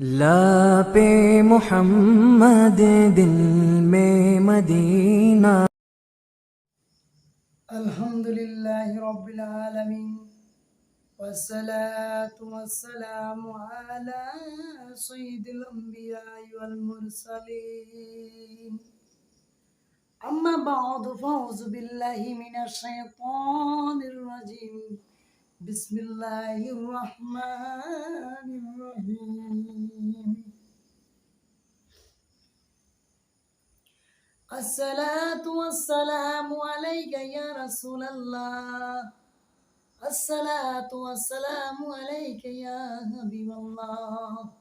ला पे मोहम्मद दिल में मदीना الحمد لله رب العالمين والصلاة والسلام على سيد الأنبياء والمرسلين أما بعد فأعوذ بالله من الشيطان الرجيم بسم الله الرحمن الرحيم. الصلاة والسلام عليك يا رسول الله. الصلاة والسلام عليك يا حبيب الله.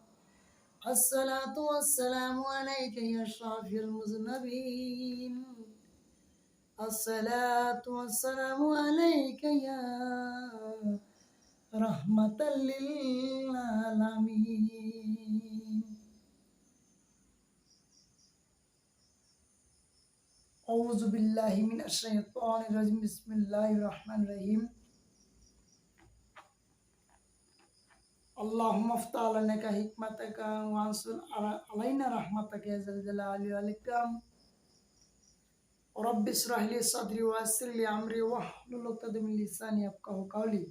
الصلاة والسلام عليك يا شافي المذنبين. الصلاة والسلام عليك يا رحمة للعالمين. أعوذ بالله من الشيطان الرجيم. بسم الله الرحمن الرحيم. اللهم افتح لنا حكمتك وانصر علينا رحمتك يا ذا الجلال والإكرام. रब इसराहली सदरी वासिल अमरी वाहतमिलसानी आपका हो कावली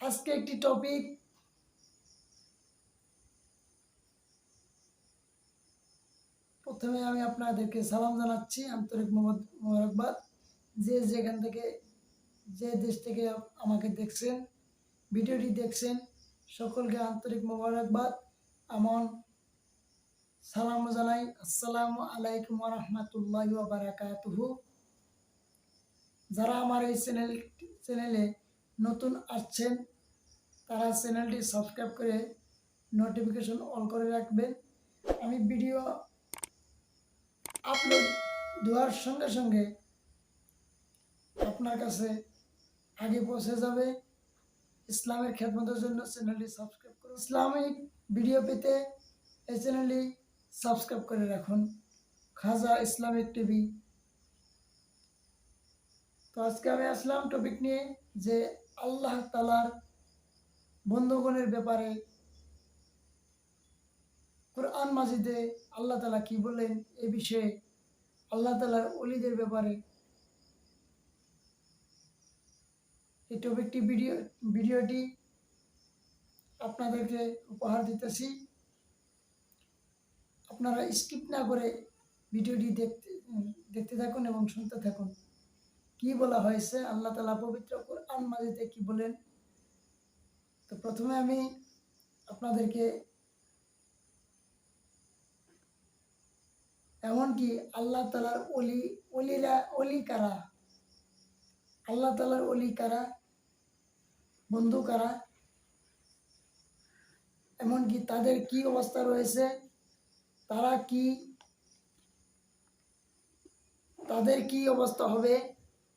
আজকে একটি টপিক প্রথমে আমি আপনাদেরকে সালাম জানাচ্ছি আন্তরিক মোবারকবাদ যে যেখান থেকে যে দেশ থেকে আমাকে দেখছেন ভিডিওটি দেখছেন সকলকে আন্তরিক মোবারকবাদ। এমন সালাম জানাই। আসসালামু আলাইকুম রহমতুল্লাহ বারাকাতুহু যারা আমার এই চ্যানেল, চ্যানেলে নতুন আসছেন, তারা চ্যানেলটি সাবস্ক্রাইব করে নোটিফিকেশন অন করে রাখবেন। আমি ভিডিও আপলোড দেওয়ার সঙ্গে সঙ্গে আপনার কাছে আগে পৌঁছে যাবে। ইসলামের খেদমতের জন্য চ্যানেলটি সাবস্ক্রাইব করুন। ইসলামিক ভিডিও পেতে এই চ্যানেলটি সাবস্ক্রাইব করে রাখুন। Khaja Islamic TV. তো আজকে আমি আসলাম টপিক নিয়ে যে আল্লাহ তালার বন্ধুগণের ব্যাপারে কোরআন মাজিদে আল্লাহ তালা কি বলেন এ বিষয়ে আল্লাহ তালার অলিদের ব্যাপারে এই টপিকটি ভিডিও ভিডিওটি আপনাদেরকে উপহার দিতেছি। আপনারা স্কিপ না করে ভিডিওটি দেখতে দেখতে থাকুন এবং শুনতে থাকুন। কি বলা হয়েছে? আল্লাহ তালা পবিত্র কোরআন মাজিদে কি বলেন? তো প্রথমে আমি আপনাদেরকে এমনকি আল্লাহ তালার অলি অলিরা অলি কারা? আল্লাহ তালার অলি কারা? বন্ধু কারা এমনকি তাদের কি অবস্থা রয়েছে, তারা কি, তাদের কি অবস্থা হবে,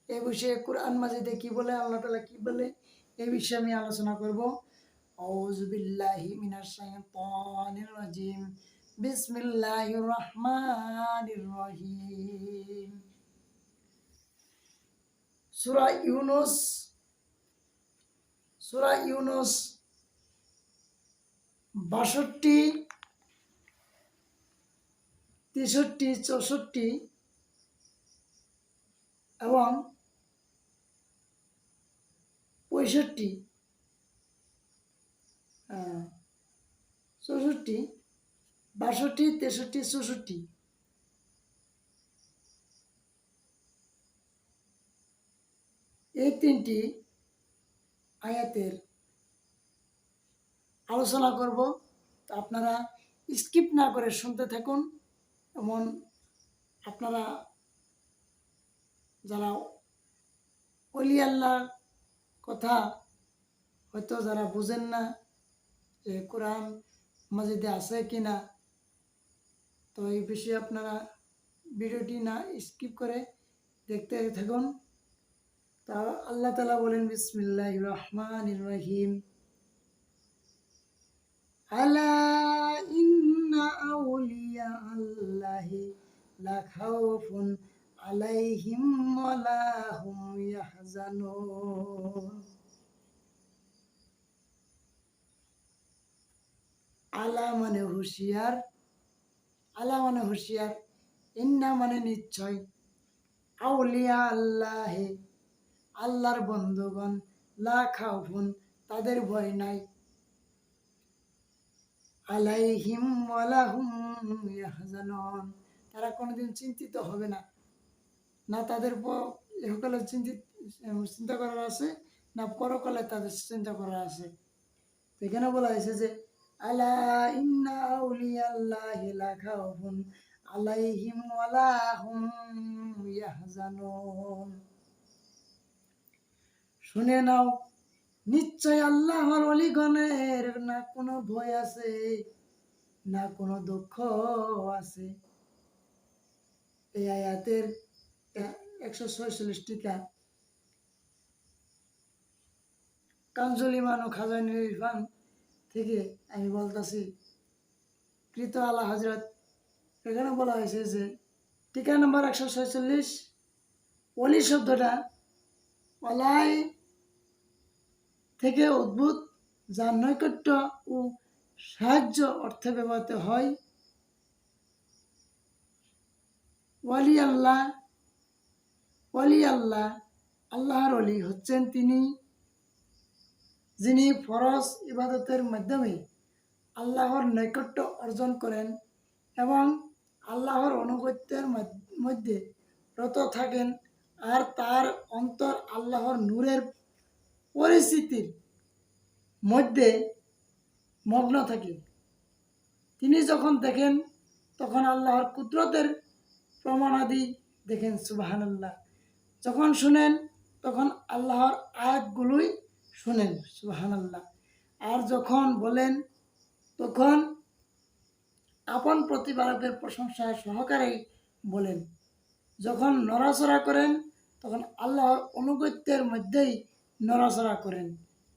এ বিষয়ে কোরআন মাজিদে কি বলে, আল্লাহ তালা কি বলে, এ বিষয়ে আমি আলোচনা করব। সূরা ইউনুস সূরা ইউনুস বাষট্টি তেষট্টি চৌষট্টি এবং পঁয়ষট্টি চৌষট্টি বাষট্টি তেষট্টি চৌষট্টি। এই তিনটি আয়াতের আলোচনা করব। তো আপনারা স্কিপ না করে শুনতে থাকুন, এমন আপনারা যারা অলি আল্লাহর কথা হয়তো যারা বুঝেন না যে কোরআন মাজিদে আছে কি না, তো এই বিষয়ে আপনারা ভিডিওটি না স্কিপ করে দেখতে থাকুন। তা আল্লাহ তালা বলেন বিসমিল্লাহ রহমান রহিম। আলা ইন্না আউলিয়া আল্লাহি লা খাউফুন আলাইহিম ওয়ালা হুম ইয়াহজানুন। আলা মানে হুঁশিয়ার। আলা মানে হুঁশিয়ার। ইন্না মানে নিশ্চয়। আউলিয়া আল্লাহে আল্লাহর বন্ধুগণ লা খাউফুন তাদের ভয় নাই। আলাইহিম ওয়ালাহুম ইয়াহজানুন। তারা কোনোদিন চিন্তিত হবে না। না তাদের ইহকালে চিন্তিত, চিন্তা করার আছে, না পরকালে তাদের চিন্তা করার আছে। এখানে বলা হয়েছে যে, আলা ইন্না আউলিয়াল্লাহি আলাইহিম ওয়ালা হুম ইয়াহজানুন। শুনে নাও, নিশ্চয় আল্লাহর অলিগণের না কোনো ভয় আছে, না কোনো দুঃখ আছে। এই আয়াতের একশো ছয়চল্লিশ টিকা। কাঞ্জল ও খাজানুল ইরফান থেকে আমি বলতেছি, কৃত আলা হজরত এখানে বলা হয়েছে যে, টিকা নম্বর একশো ছয়চল্লিশ, অলি শব্দটা অলাই থেকে উদ্ভূত যার নৈকট্য ও সাহায্য অর্থে ব্যবহৃত হয়। ওয়ালি আল্লাহ ওয়ালি আল্লাহ, আল্লাহর অলি হচ্ছেন তিনি, যিনি ফরজ ইবাদতের মাধ্যমে আল্লাহর নৈকট্য অর্জন করেন এবং আল্লাহর অনুগত্যের মধ্যে রত থাকেন, আর তার অন্তর আল্লাহর নূরের পরিস্থিতির মধ্যে মগ্ন থাকে। তিনি যখন দেখেন, তখন আল্লাহর কুদরতের প্রমাণাদি দেখেন সুবাহান আল্লাহ যখন শুনেন, তখন আল্লাহর আয়াতগুলোই শুনেন সুবাহান আল্লাহ আর যখন বলেন, তখন আপন প্রতিপালকের প্রশংসা সহকারে বলেন। যখন নড়াচড়া করেন, তখন আল্লাহর অনুগত্যের মধ্যেই নড়াচড়া করেন।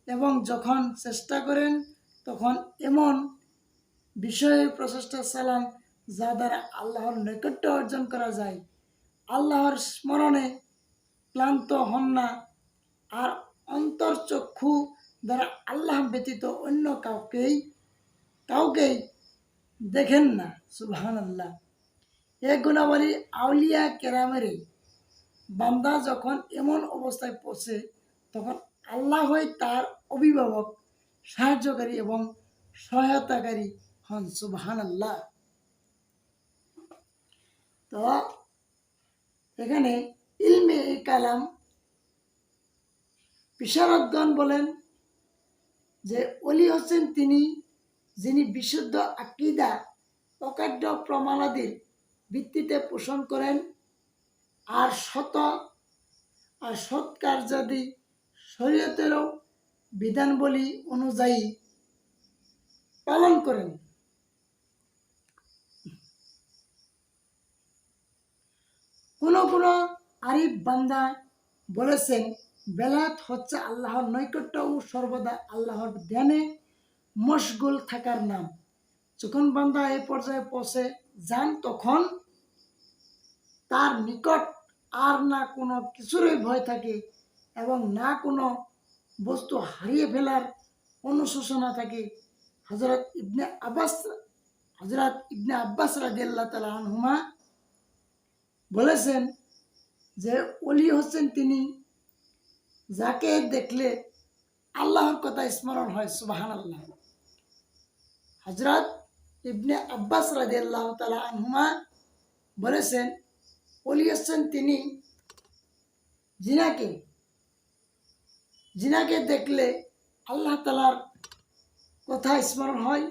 এবং যখন চেষ্টা করেন, তখন এমন বিষয়ে প্রচেষ্টা চালান যা দ্বারা আল্লাহর নৈকট্য অর্জন করা যায়। আল্লাহর স্মরণে ক্লান্ত হন না আর অন্তর্চক্ষু দ্বারা আল্লাহ ব্যতীত অন্য কাউকেই কাউকেই দেখেন না। সুবহান আল্লাহ এ গুণাবলী আউলিয়া কেরামেরই। বান্দা যখন এমন অবস্থায় পৌঁছে তখন আল্লাহ হয় তার অভিভাবক, সাহায্যকারী এবং সহায়তাকারী হন সুবহান আল্লাহ তো এখানে ইলমে কালাম বিশারদগণ বলেন যে অলি হচ্ছেন তিনি যিনি বিশুদ্ধ আকিদা অকাঢ্য প্রমাণাদির ভিত্তিতে পোষণ করেন, আর শত আর সৎ কার্যাদি শরীয়তেরও বিধানবলী অনুযায়ী পালন করেন। কোন কোন আরিফ বান্দা বলেছেন, বেলাত হচ্ছে আল্লাহর নৈকট্য ও সর্বদা আল্লাহর ধ্যানে মশগুল থাকার নাম। যখন বান্দা এই পর্যায়ে পৌঁছে যান, তখন তার নিকট আর না কোনো কিছুরই ভয় থাকে। এবং না কোনো বস্তু হারিয়ে ফেলার অনুশোচনা থাকে। হজরত ইবনে আব্বাস হজরত ইবনে আব্বাস রাজিয়াল্লাহ তালা আনহুমা বলেছেন যে অলি হচ্ছেন তিনি যাকে দেখলে আল্লাহর কথা স্মরণ হয় সুবাহান আল্লাহ হজরত ইবনে আব্বাস রাজি আল্লাহ তালা আনহুমা বলেছেন অলি হচ্ছেন তিনি জিনাকে জিনাকে দেখলে আল্লাহ তালার কথা স্মরণ হয়।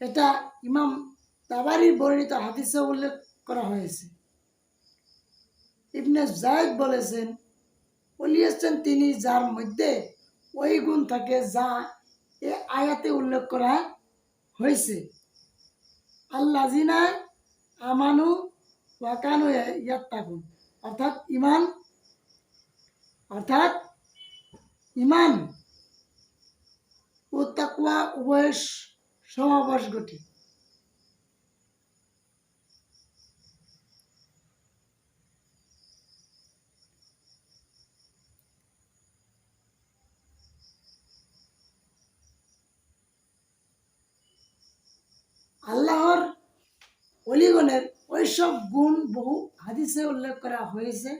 এটা ইমাম তাবারির বর্ণিত হাদিসে উল্লেখ করা হয়েছে। ইবনে জায়দ বলেছেন বলিয়েছেন তিনি যার মধ্যে ওই গুণ থাকে যা এ আয়াতে উল্লেখ করা হয়েছে। আল্লাহ জিনা আমানু ওয়াকানু ইয়াত থাকুন অর্থাৎ ইমান অর্থাৎ ইমান ও তাকুয়া উভয়ের সমাবাস ঘটে। আল্লাহর অলিগণের ওইসব গুণ বহু হাদিসে উল্লেখ করা হয়েছে।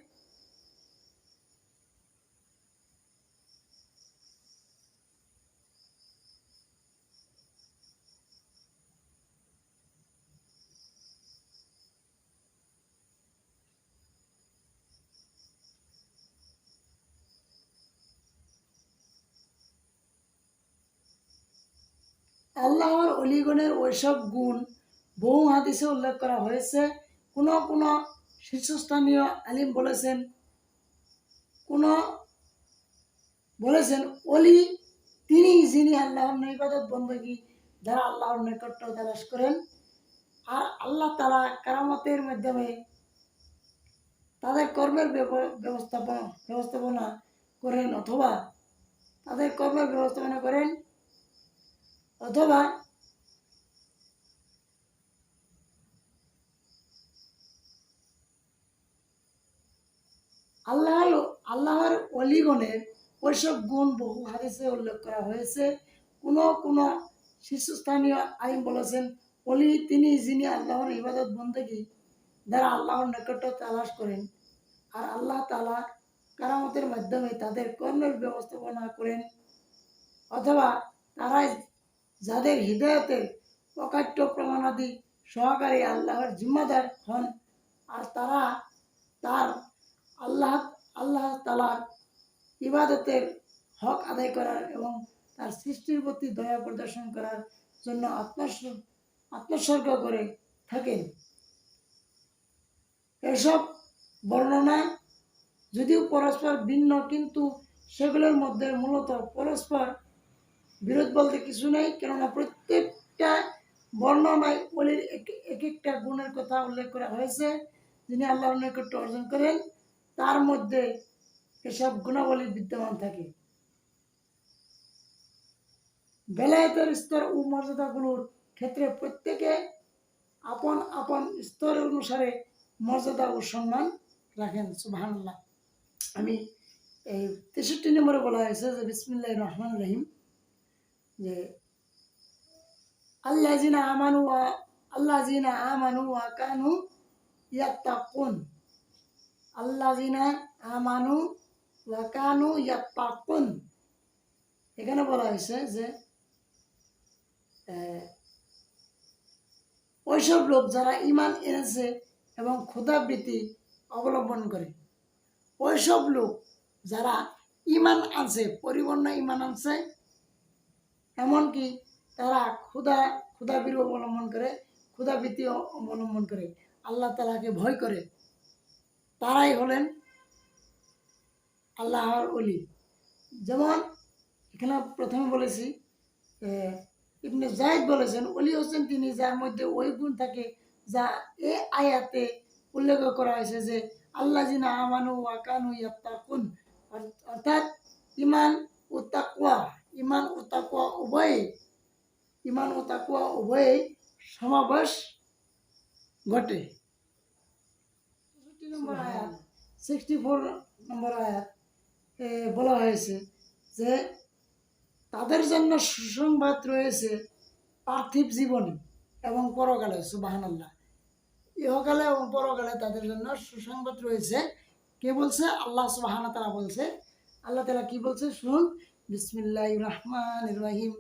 আল্লাহর অলিগণের ওইসব গুণ বহু হাদিসে উল্লেখ করা হয়েছে। কোন কোনো শীর্ষস্থানীয় আলিম বলেছেন, কোন বলেছেন, অলি তিনি যিনি আল্লাহর নৈবাদত বন্দী যারা আল্লাহর নৈকট্য তালাশ করেন। আর আল্লাহ তালা কারামতের মাধ্যমে তাদের কর্মের ব্যব- ব্যবস্থাপনা ব্যবস্থাপনা করেন অথবা তাদের কর্মের ব্যবস্থাপনা করেন। অথবা আল্লাহ আল্লাহর অলিগণের ওইসব গুণ বহু হাদিসে উল্লেখ করা হয়েছে। কোন কোন শীর্ষস্থানীয় আইন বলেছেন, অলি তিনি যিনি আল্লাহর ইবাদত বন্দেগী যারা আল্লাহর নিকট তালাশ করেন আর আল্লাহ তালা কারামতের মাধ্যমে তাদের কর্মের ব্যবস্থাপনা করেন অথবা তারাই যাদের হৃদয়তের প্রকাট্য প্রমাণাদি সহকারী আল্লাহর জিম্মাদার হন, আর তারা তার আল্লাহ আল্লাহ তালার ইবাদতের হক আদায় করার এবং তার সৃষ্টির প্রতি দয়া প্রদর্শন করার জন্য আত্মস, আত্মসর্গ করে থাকেন। এসব বর্ণনা যদিও পরস্পর ভিন্ন, কিন্তু সেগুলোর মধ্যে মূলত পরস্পর বিরোধ বলতে কিছু নেই, কেননা প্রত্যেকটা বর্ণনায় অলির এক এক একটা গুণের কথা উল্লেখ করা হয়েছে, যিনি আল্লাহর নৈকট্য অর্জন করেন, তার মধ্যে এসব গুণাবলী বিদ্যমান থাকে। বেলায়েতের স্তর ও মর্যাদাগুলোর ক্ষেত্রে প্রত্যেকে আপন আপন স্তর অনুসারে মর্যাদা ও সম্মান রাখেন, সুবহানাল্লাহ। আমি এই তেষট্টি নম্বরে বলা হয়েছে যে বিসমিল্লাহ রহমান রহিম যে আল্লাহ জিনা আমানু আল্লাহ জিনা আমানু ওয়া কানু ইয়াত্তাকুন। জিনা আমানু ইয়াত্তাকুন। এখানে বলা হয়েছে যে ওইসব লোক যারা ইমান এনেছে এবং ক্ষুধাবৃত্তি অবলম্বন করে, ওইসব লোক যারা ইমান আনছে, পরিপূর্ণ ইমান আনছে এমনকি তারা ক্ষুধা ক্ষুধাবীর অবলম্বন করে ক্ষুধাবৃত্তি অবলম্বন করে, আল্লাহ তালাকে ভয় করে। তারাই হলেন আল্লাহর অলি যেমন এখানে প্রথমে বলেছি ইবনে জাহিদ বলেছেন অলি হোসেন তিনি যার মধ্যে ওই গুণ থাকে যা এ আয়াতে উল্লেখ করা হয়েছে যে আল্লাহ জিনা আমানু ওয়াকানু ইয়াত্তাকুন। অর- অর্থাৎ ইমান ও তাকওয়া। ইমান ও তাকওয়া উভয়ে ইমান ও তাকওয়া উভয়ে সমাবেশ ঘটে। নম্বর আয়াত। সিক্সটি ফোর নম্বর আয়াত এ, বলা হয়েছে যে তাদের জন্য সুসংবাদ রয়েছে পার্থিব জীবনে এবং পরকালে সুবাহান আল্লাহ ইহকালে এবং পরকালে তাদের জন্য সুসংবাদ রয়েছে। কে বলছে? আল্লাহ সুবাহান তারা বলছে। আল্লাহ তালা কি বলছে? শুনুন বিসমিল্লাহ রহমান রহিম।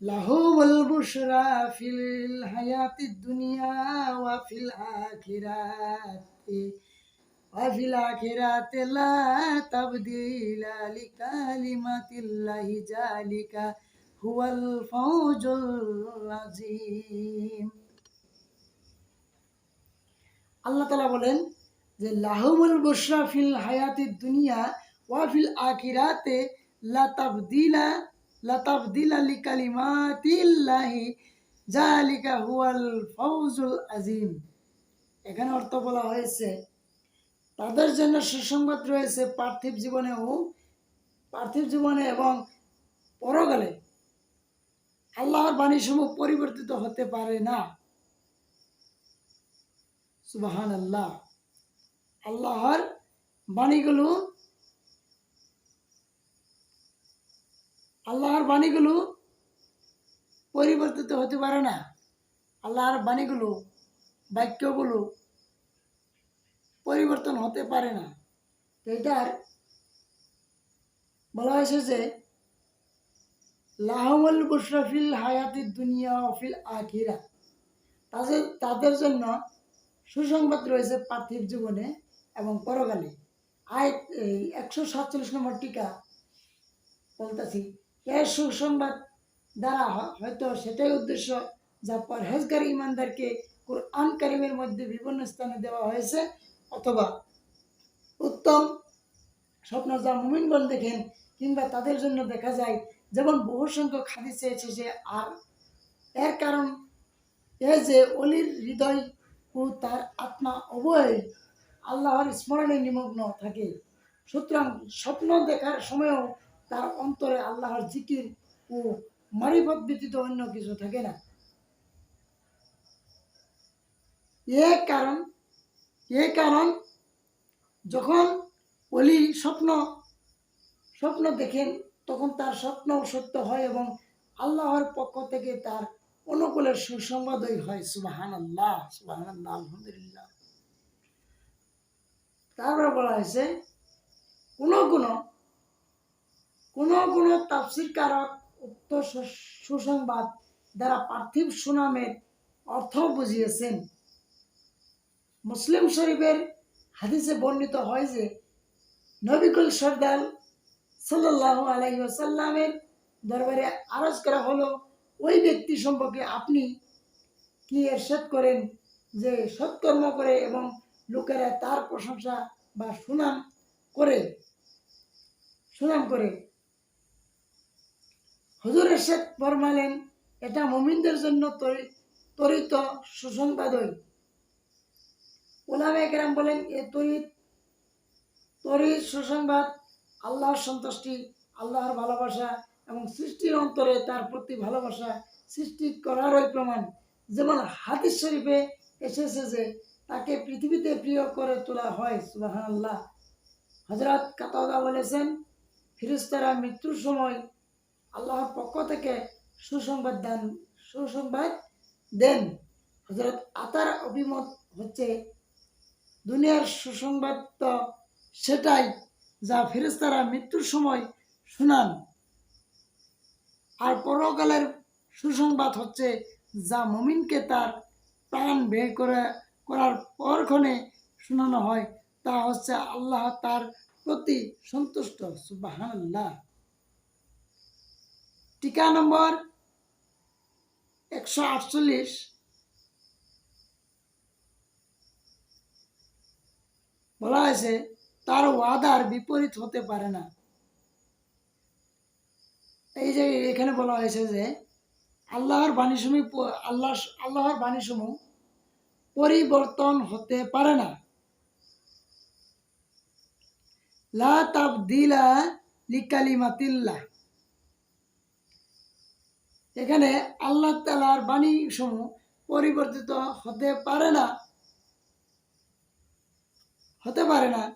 লাহুল বুশরা ফিল হায়াতি দুনিয়া ওয়া ফিল আখিরাতি, ওয়া ফিল আখিরাতি লা তাবদিলা লিকালিমাতিল্লাহি জালিকা হুয়াল ফাওজুল আযীম। আল্লাহ তালা বলেন যে, লাহুমুল বুশরা ফিল হায়াতি দুনিয়া ওয়া ফিল আখিরাতে লা তাবদিলা লা তাবদিলা লিকালিমাতিল্লাহি জালিকা হুয়াল ফাউজুল আজিম এখানে অর্থ বলা হয়েছে, তাদের জন্য সুসংবাদ রয়েছে পার্থিব জীবনে ও পার্থিব জীবনে এবং পরকালে। আল্লাহর বাণীসমূহ পরিবর্তিত হতে পারে না। সুবাহান আল্লাহ আল্লাহর বাণীগুলো আল্লাহর বাণীগুলো পরিবর্তিত হতে পারে না। আল্লাহর বাণীগুলো, বাক্যগুলো পরিবর্তন হতে পারে না। এটার বলা হয়েছে যে, লাহমুল বুশরফিল হায়াতি দুনিয়া অফিল আখিরা। তাদের তাদের জন্য সুসংবাদ রয়েছে পার্থিব জীবনে এবং পরকালে। আয় একশো সাতচল্লিশ নম্বর টিকা বলতেছি। এর সুসংবাদ দ্বারা হয়তো সেটাই উদ্দেশ্য যা পরহেজগারী ইমানদারকে কোরআন কারিমের মধ্যে বিভিন্ন স্থানে দেওয়া হয়েছে, অথবা উত্তম স্বপ্ন যা মুমিনগণ দেখেন, কিংবা তাদের জন্য দেখা যায়, যেমন বহু সংখ্যক হাদিসে এসেছে আর, এর কারণ এ যে অলির হৃদয় ও তার আত্মা উভয় আল্লাহর স্মরণে নিমগ্ন থাকে। সুতরাং স্বপ্ন দেখার সময়ও তার অন্তরে আল্লাহর জিকির ও মারিফত ব্যতীত অন্য কিছু থাকে না। এ কারণ এ কারণ যখন অলি স্বপ্ন স্বপ্ন দেখেন, তখন তার স্বপ্ন সত্য হয় এবং আল্লাহর পক্ষ থেকে তার অনুকূলের সুসংবাদই হয়। সুবাহান আল্লাহ সুবাহান আল্লাহ আলহামদুলিল্লাহ। তারপরে বলা হয়েছে, কোনো কোনো কোনো কোনো তাফসির কারক উক্ত সুসংবাদ দ্বারা পার্থিব সুনামের অর্থ বুঝিয়েছেন। মুসলিম শরীফের হাদিসে বর্ণিত হয় যে, নবিকুল সর্দার সাল্লাহ আলাইহি ওয়াসাল্লামের দরবারে আরজ করা হলো, ওই ব্যক্তি সম্পর্কে আপনি কি এরশাদ করেন যে সৎকর্ম করে এবং লোকেরা তার প্রশংসা বা সুনাম করে সুনাম করে? হুজুর এরশাদ ফরমালেন এটা মুমিনদের জন্য তরি- তরিত সুসংবাদই ওলামা একরাম বলেন, এ তরিত তরিত সুসংবাদ আল্লাহর সন্তুষ্টি, আল্লাহর ভালোবাসা এবং সৃষ্টির অন্তরে তার প্রতি ভালোবাসা সৃষ্টি করারই প্রমাণ। যেমন হাদিস শরীফে এসেছে যে, তাকে পৃথিবীতে প্রিয় করে তোলা হয় সুবাহান আল্লাহ হজরত কাতাদা বলেছেন ফিরিস্তারা মৃত্যুর সময় আল্লাহর পক্ষ থেকে সুসংবাদ দেন সুসংবাদ দেন। হজরত আতার অভিমত হচ্ছে, দুনিয়ার সুসংবাদ তো সেটাই যা ফেরেস্তারা মৃত্যুর সময় শুনান। আর পরকালের সুসংবাদ হচ্ছে যা মমিনকে তার প্রাণ বের করে, করার পরক্ষণে শোনানো হয়। তা হচ্ছে আল্লাহ তার প্রতি সন্তুষ্ট। সুবাহান্লাহ টিকা নম্বর একশো আটচল্লিশ। বলা হয়েছে, তার ওয়াদার বিপরীত হতে পারে না। এই যে এখানে বলা হয়েছে যে, আল্লাহর বাণীসমূহ আল্লাহ, আল্লাহর বাণীসমূহ পরিবর্তন হতে পারে না। লা তাবদিলা লিকালিমাতিল্লাহ। এখানে আল্লাহ তালার বাণী সমূহ পরিবর্তিত হতে পারে না। হতে পারে না।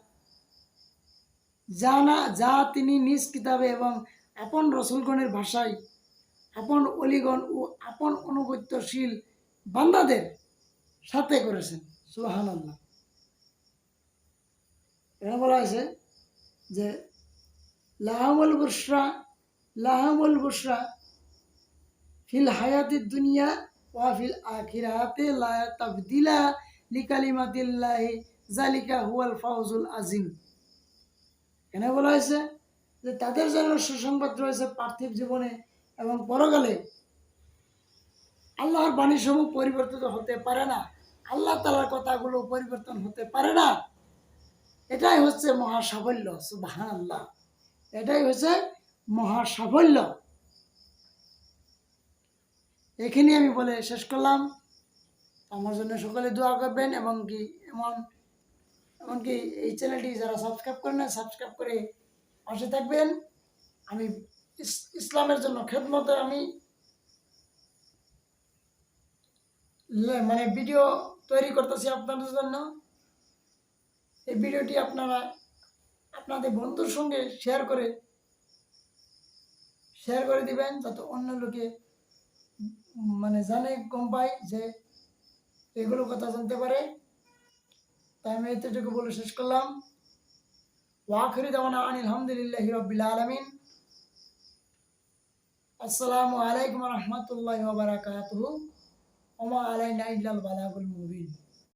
যা না যা তিনি নিজ কিতাবে এবং আপন রসুলগণের ভাষায়, আপন অলিগণ ও আপন অনুগত্যশীল বান্দাদের সাথে করেছেন। সুবাহান আল্লাহ এখানে বলা হয়েছে যে, লাহামুল বুসরা লাহামুল বুসরা ফিল হায়াতি দুনিয়া ওয়া ফিল আখিরাতে তাবদিলা লিকালিমাতিল্লাহি জালিকা হুয়াল ফাউজুল আজিম এখানে বলা হয়েছে? যে তাদের জন্য সুসংবাদ রয়েছে পার্থিব জীবনে এবং পরকালে। আল্লাহর বাণীসমূহ পরিবর্তিত হতে পারে না। আল্লাহ তালার কথাগুলো পরিবর্তন হতে পারে না। এটাই হচ্ছে মহা সাফল্য সুবাহান আল্লাহ এটাই হচ্ছে মহা এখানে আমি বলে শেষ করলাম। আমার জন্য সকলে দোয়া করবেন এবং কি এমন এমনকি এই চ্যানেলটি যারা সাবস্ক্রাইব করেন না সাবস্ক্রাইব করে পাশে থাকবেন। আমি ইসলামের জন্য খেদমতে আমি মানে ভিডিও তৈরি করতেছি আপনাদের জন্য। এই ভিডিওটি আপনারা আপনাদের বন্ধুর সঙ্গে শেয়ার করে শেয়ার করে দিবেন, যাতে অন্য লোকে মানে জানে কম পাই যে এগুলো কথা জানতে পারে। তাই আমি এতটুকু বলে শেষ করলাম। ওয়াখরি দাওয়ানা আনিল আলহামদুলিল্লাহ রবিল আলমিন। আসসালামু আলাইকুম রহমতুল্লাহ বারাকাতুহু। ওমা আলাইনা ইল্লাল বালাগুল মুবিন।